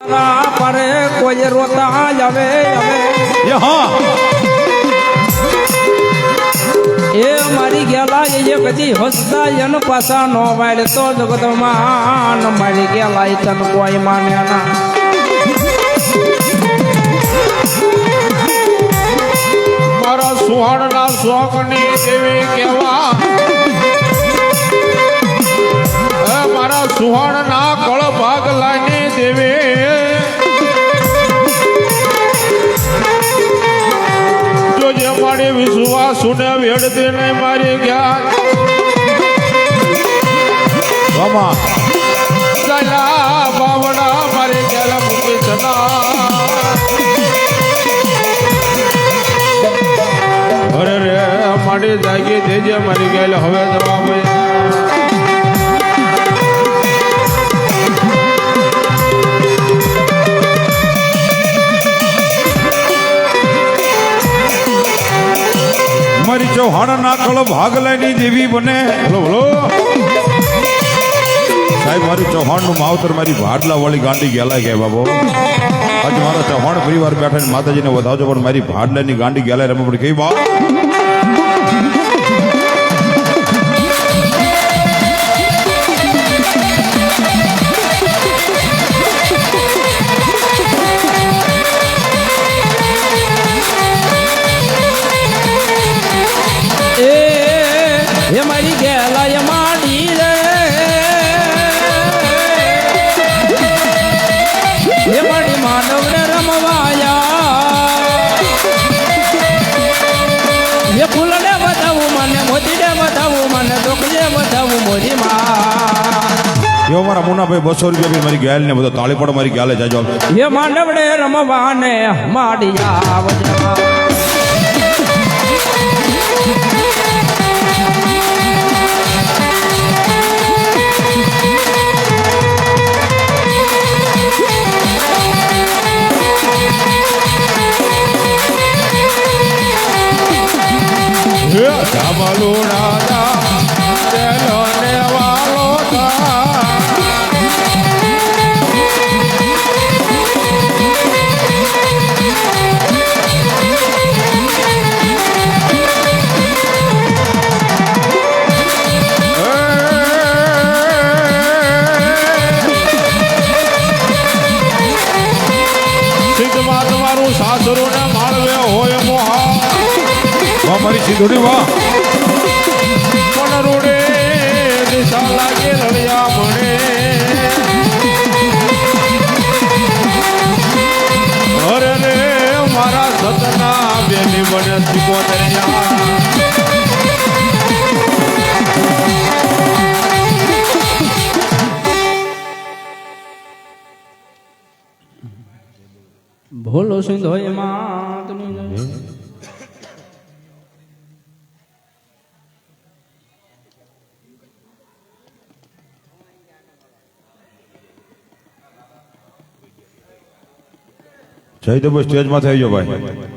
પરે કોઈ રોતા જવે આવે. એ મારી ગેલા એ બધી હસતા એન પાછા નો વાળ તો જગતમાં મારી ગેલા તન કોઈ માને ના. મારા સુહાણના શોખની એવી કેવા જો જે મારી વિશ્વાસ સુને વેડતી ને મારી ગયા વામા. ગલા બાવડા મારી ગેલા મૂકી ચના અરે રે મારી જાગી દેજે મારી ગયેલા હવે જવાબ મારી ચૌહાણ ભાગ લઈને દેવી બને. બોલો બોલો. સાહેબ, મારું ચૌહાણનું માવતર મારી ભાડલા વાળી ગાંડી ગેલા ગયા, બાબો. આજે મારા ચૌહાણ પરિવાર બેઠા માતાજીને વધાવજો, પણ મારી ભાડલાની ગાંડી ગેલા રમે પણ કઈ બા એવો મારા મુનાભાઈ બસો રૂપિયા બી મારી ગયા ને બધા તાળી પડ મારી ગયા જાજો. એ માંડવડે રમવાને માડિયા આવજવા હે ધાબલો રાજા મારી સીધોડી વાહ. પણ રોડે દિશા લાગે રળિયા મને અરે રે મારા સતના બેની બને ભોલો સિંધો એમાં જય તો સ્ટેજમાં થઈ ગયો ભાઈ.